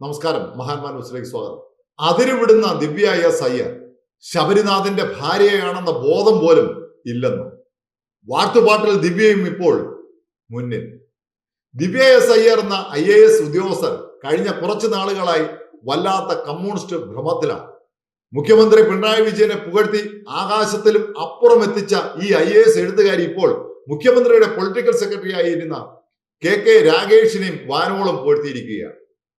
നമസ്കാരം മഹാന്മാർ ന്യൂസിലേക്ക് സ്വാഗതം. അതിരുവിടുന്ന ദിവ്യായ സയ്യ ശബരിനാഥന്റെ ഭാര്യയാണെന്ന ബോധം പോലും ഇല്ലെന്നും? വാട്ടുപാട്ടിൽ ദിവ്യയും ഇപ്പോൾ മുന്നിൽ. ദിവ്യ എസ് എന്ന ഐ എ എസ് ഉദ്യോഗസ്ഥർ കഴിഞ്ഞ കുറച്ചു നാളുകളായി വല്ലാത്ത കമ്മ്യൂണിസ്റ്റ് ഭ്രമത്തിലാണ്. മുഖ്യമന്ത്രി പിണറായി വിജയനെ പുകഴ്ത്തി ആകാശത്തിലും അപ്പുറം എത്തിച്ച ഈ ഐ എ എസ് എഴുത്തുകാരി ഇപ്പോൾ മുഖ്യമന്ത്രിയുടെ പൊളിറ്റിക്കൽ സെക്രട്ടറി ആയിരുന്ന കെ കെ രാഗേഷിനെയും വാനോളം പുകഴ്ത്തിയിരിക്കുകയാണ്.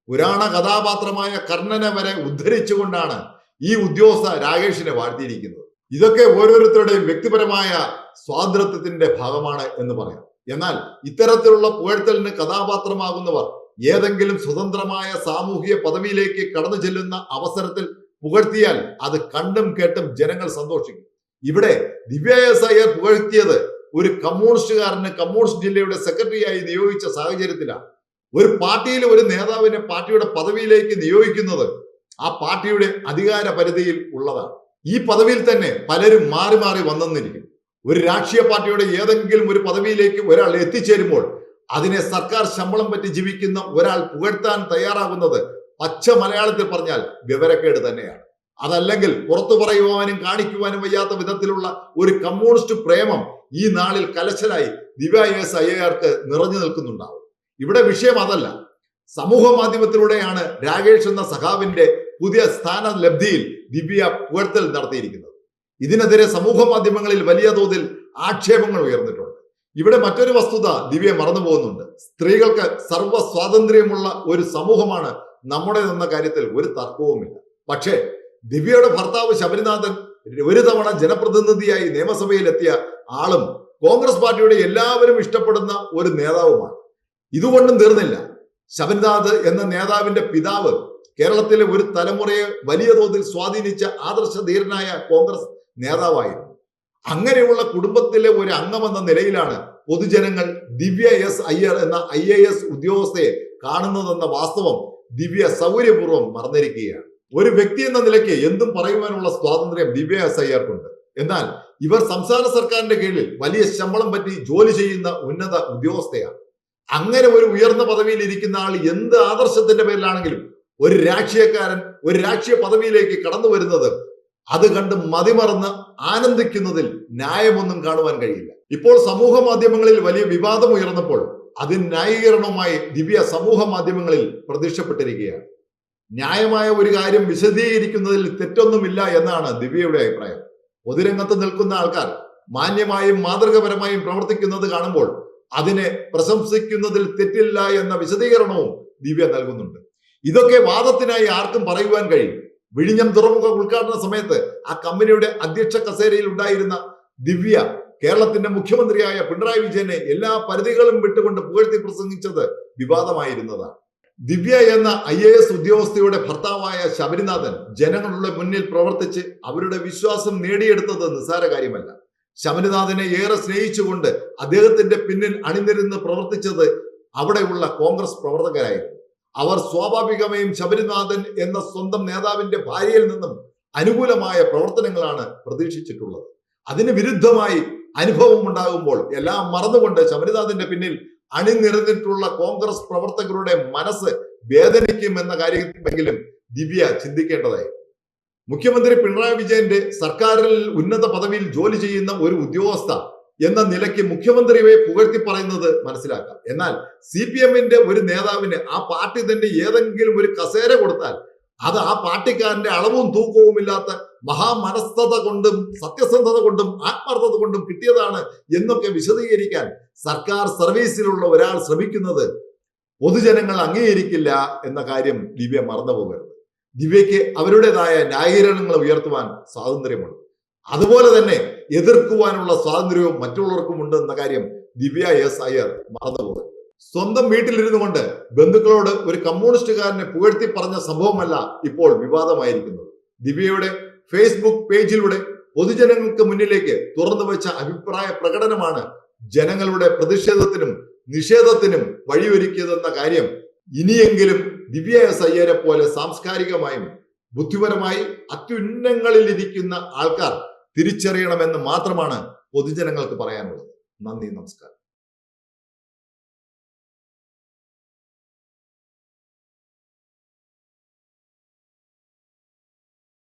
പുരാണ കഥാപാത്രമായ കർണനെ വരെ ഉദ്ധരിച്ചുകൊണ്ടാണ് ഈ ഉദ്യോഗസ്ഥ രാകേഷിനെ വാഴ്ത്തിയിരിക്കുന്നത്. ഇതൊക്കെ ഓരോരുത്തരുടെയും വ്യക്തിപരമായ സ്വാതന്ത്ര്യത്തിന്റെ ഭാഗമാണ് എന്ന് പറയാം. എന്നാൽ ഇത്തരത്തിലുള്ള പുകഴ്ത്തലിന് കഥാപാത്രമാകുന്നവർ ഏതെങ്കിലും സ്വതന്ത്രമായ സാമൂഹിക പദവിയിലേക്ക് കടന്നു ചെല്ലുന്ന അവസരത്തിൽ പുകഴ്ത്തിയാൽ അത് കണ്ടും കേട്ടും ജനങ്ങൾ സന്തോഷിക്കും. ഇവിടെ ദിവ്യ എസ് അയ്യർ പുകഴ്ത്തിയത് ഒരു കമ്മ്യൂണിസ്റ്റുകാരന് കമ്മ്യൂണിസ്റ്റ് ജില്ലയുടെ സെക്രട്ടറിയായി നിയോഗിച്ച സാഹചര്യത്തിലാണ്. ഒരു പാർട്ടിയിലെ ഒരു നേതാവിനെ പാർട്ടിയുടെ പദവിയിലേക്ക് നിയോഗിക്കുന്നത് ആ പാർട്ടിയുടെ അധികാര പരിധിയിൽ ഉള്ളതാണ്. ഈ പദവിയിൽ തന്നെ പലരും മാറി മാറി വന്നെന്നിരിക്കും ഒരു രാഷ്ട്രീയ പാർട്ടിയുടെ ഏതെങ്കിലും ഒരു പദവിയിലേക്ക് ഒരാൾ എത്തിച്ചേരുമ്പോൾ അതിനെ സർക്കാർ ശമ്പളം പറ്റി ജീവിക്കുന്ന ഒരാൾ പുകഴ്ത്താൻ തയ്യാറാകുന്നത് പച്ച മലയാളത്തിൽ പറഞ്ഞാൽ വിവരക്കേട് തന്നെയാണ്. അതല്ലെങ്കിൽ പുറത്തു പറയുവാനും കാണിക്കുവാനും വയ്യാത്ത വിധത്തിലുള്ള ഒരു കമ്മ്യൂണിസ്റ്റ് പ്രേമം ഈ നാളിൽ കലശലായി ദിവ്യ എസ് ഐ ആർക്ക് നിറഞ്ഞു നിൽക്കുന്നുണ്ടാവും. ഇവിടെ വിഷയം അതല്ല. സമൂഹ മാധ്യമത്തിലൂടെയാണ് രാകേഷ് എന്ന സഖാവിന്റെ പുതിയ സ്ഥാന ലബ്ധിയിൽ ദിവ്യ പുകഴ്ത്തൽ നടത്തിയിരിക്കുന്നത്. ഇതിനെതിരെ സമൂഹ മാധ്യമങ്ങളിൽ വലിയ തോതിൽ ആക്ഷേപങ്ങൾ ഉയർന്നിട്ടുണ്ട്. ഇവിടെ മറ്റൊരു വസ്തുത ദിവ്യ മറന്നു പോകുന്നുണ്ട്. സ്ത്രീകൾക്ക് സർവ സ്വാതന്ത്ര്യമുള്ള ഒരു സമൂഹമാണ് നമ്മുടെ എന്ന കാര്യത്തിൽ ഒരു തർക്കവുമില്ല. പക്ഷേ ദിവ്യയുടെ ഭർത്താവ് ശബരിനാഥൻ ഒരു തവണ ജനപ്രതിനിധിയായി നിയമസഭയിൽ എത്തിയ ആളും കോൺഗ്രസ് പാർട്ടിയുടെ എല്ലാവരും ഇഷ്ടപ്പെടുന്ന ഒരു നേതാവുമാണ്. ഇതുകൊണ്ടും തീർന്നില്ല. ശബരിനാഥ് എന്ന നേതാവിന്റെ പിതാവ് കേരളത്തിലെ ഒരു തലമുറയെ വലിയ തോതിൽ സ്വാധീനിച്ച ആദർശധീരനായ കോൺഗ്രസ് നേതാവായിരുന്നു. അങ്ങനെയുള്ള കുടുംബത്തിലെ ഒരു അംഗമെന്ന നിലയിലാണ് പൊതുജനങ്ങൾ ദിവ്യ എസ് അയ്യർ എന്ന ഐ എ എസ് ഉദ്യോഗസ്ഥയെ കാണുന്നതെന്ന വാസ്തവം ദിവ്യ സൗകര്യപൂർവം മറന്നിരിക്കുകയാണ്. ഒരു വ്യക്തി എന്ന നിലയ്ക്ക് എന്തും പറയുവാനുള്ള സ്വാതന്ത്ര്യം ദിവ്യ എസ് അയ്യർക്കുണ്ട്. എന്നാൽ ഇവർ സംസ്ഥാന സർക്കാരിന്റെ കീഴിൽ വലിയ ശമ്പളം പറ്റി ജോലി ചെയ്യുന്ന ഉന്നത ഉദ്യോഗസ്ഥയാണ്. അങ്ങനെ ഒരു ഉയർന്ന പദവിയിൽ ഇരിക്കുന്ന ആൾ എന്ത് ആദർശത്തിന്റെ പേരിലാണെങ്കിലും ഒരു രാഷ്ട്രീയക്കാരൻ ഒരു രാഷ്ട്രീയ പദവിയിലേക്ക് കടന്നു വരുന്നത് അത് കണ്ട് മതിമറന്ന് ആനന്ദിക്കുന്നതിൽ ന്യായമൊന്നും കാണുവാൻ കഴിയില്ല. ഇപ്പോൾ സമൂഹ മാധ്യമങ്ങളിൽ വലിയ വിവാദം ഉയർന്നപ്പോൾ അതിന് ന്യായീകരണവുമായി ദിവ്യ സമൂഹ മാധ്യമങ്ങളിൽ പ്രത്യക്ഷപ്പെട്ടിരിക്കുകയാണ്. ന്യായമായ ഒരു കാര്യം വിശദീകരിക്കുന്നതിൽ തെറ്റൊന്നുമില്ല എന്നാണ് ദിവ്യയുടെ അഭിപ്രായം. പൊതുരംഗത്ത് നിൽക്കുന്ന ആൾക്കാർ മാന്യമായും മാതൃകപരമായും പ്രവർത്തിക്കുന്നത് കാണുമ്പോൾ അതിനെ പ്രശംസിക്കുന്നതിൽ തെറ്റില്ല എന്ന വിശദീകരണവും ദിവ്യ നൽകുന്നുണ്ട്. ഇതൊക്കെ വാദത്തിനായി ആർക്കും പറയുവാൻ കഴിയും. വിഴിഞ്ഞം തുറമുഖ ഉദ്ഘാടന സമയത്ത് ആ കമ്പനിയുടെ അധ്യക്ഷ കസേരയിൽ ഉണ്ടായിരുന്ന ദിവ്യ കേരളത്തിന്റെ മുഖ്യമന്ത്രിയായ പിണറായി വിജയനെ എല്ലാ പരിധികളും വിട്ടുകൊണ്ട് പുകഴ്ത്തി പ്രസംഗിച്ചത് വിവാദമായിരുന്നതാണ്. ദിവ്യ എന്ന ഐ എ എസ് ഉദ്യോഗസ്ഥയുടെ ഭർത്താവായ ശബരിനാഥൻ ജനങ്ങളുടെ മുന്നിൽ പ്രവർത്തിച്ച് അവരുടെ വിശ്വാസം നേടിയെടുത്തത് നിസ്സാര കാര്യമല്ല. ശബരിനാഥനെ ഏറെ സ്നേഹിച്ചുകൊണ്ട് അദ്ദേഹത്തിന്റെ പിന്നിൽ അണിനിരുന്ന് പ്രവർത്തിച്ചത് അവിടെയുള്ള കോൺഗ്രസ് പ്രവർത്തകരായിരുന്നു. അവർ സ്വാഭാവികമായും ശബരിനാഥൻ എന്ന സ്വന്തം നേതാവിന്റെ ഭാര്യയിൽ നിന്നും അനുകൂലമായ പ്രവർത്തനങ്ങളാണ് പ്രതീക്ഷിച്ചിട്ടുള്ളത്. അതിന് വിരുദ്ധമായി അനുഭവം ഉണ്ടാകുമ്പോൾ എല്ലാം മറന്നുകൊണ്ട് ശബരിനാഥന്റെ പിന്നിൽ അണിനിരന്നിട്ടുള്ള കോൺഗ്രസ് പ്രവർത്തകരുടെ മനസ്സ് വേദനിക്കും എന്ന കാര്യമെങ്കിലും ദിവ്യ ചിന്തിക്കേണ്ടതായി മുഖ്യമന്ത്രി പിണറായി വിജയന്റെ സർക്കാരിൽ ഉന്നത പദവിയിൽ ജോലി ചെയ്യുന്ന ഒരു ഉദ്യോഗസ്ഥ എന്ന നിലയ്ക്ക് മുഖ്യമന്ത്രിയെ പുകഴ്ത്തി പറയുന്നത് മനസ്സിലാക്കാം. എന്നാൽ സി പി എമ്മിന്റെ ഒരു നേതാവിന് ആ പാർട്ടി തന്നെ ഏതെങ്കിലും ഒരു കസേര കൊടുത്താൽ അത് ആ പാർട്ടിക്കാരന്റെ അളവും തൂക്കവും ഇല്ലാത്ത മഹാമനസ്ഥത കൊണ്ടും സത്യസന്ധത കൊണ്ടും ആത്മാർത്ഥത കൊണ്ടും കിട്ടിയതാണ് എന്നൊക്കെ വിശദീകരിക്കാൻ സർക്കാർ സർവീസിലുള്ള ഒരാൾ ശ്രമിക്കുന്നത് പൊതുജനങ്ങൾ അംഗീകരിക്കില്ല എന്ന കാര്യം ദിവ്യ മറന്നുപോകരുത്. ദിവ്യയ്ക്ക് അവരുടേതായ ന്യായീകരണങ്ങൾ ഉയർത്തുവാൻ സ്വാതന്ത്ര്യമുണ്ട്. അതുപോലെ തന്നെ എതിർക്കുവാനുള്ള സ്വാതന്ത്ര്യവും മറ്റുള്ളവർക്കും ഉണ്ട് എന്ന കാര്യം ദിവ്യ എസ് അയ്യർ മറന്നുപോകും സ്വന്തം വീട്ടിലിരുന്നു കൊണ്ട് ബന്ധുക്കളോട് ഒരു കമ്മ്യൂണിസ്റ്റുകാരനെ പുകഴ്ത്തി പറഞ്ഞ സംഭവമല്ല ഇപ്പോൾ വിവാദമായിരിക്കുന്നത്. ദിവ്യയുടെ ഫേസ്ബുക്ക് പേജിലൂടെ പൊതുജനങ്ങൾക്ക് മുന്നിലേക്ക് തുറന്നു വെച്ച അഭിപ്രായ പ്രകടനമാണ് ജനങ്ങളുടെ പ്രതിഷേധത്തിനും നിഷേധത്തിനും വഴിയൊരുക്കിയതെന്ന കാര്യം ഇനിയെങ്കിലും ദിവ്യ എസ് അയ്യരെ പോലെ സാംസ്കാരികമായും ബുദ്ധിപരമായി അത്യുന്നങ്ങളിൽ ഇരിക്കുന്ന ആൾക്കാർ തിരിച്ചറിയണമെന്ന് മാത്രമാണ് പൊതുജനങ്ങൾക്ക് പറയാനുള്ളത്. നന്ദി നമസ്കാരം.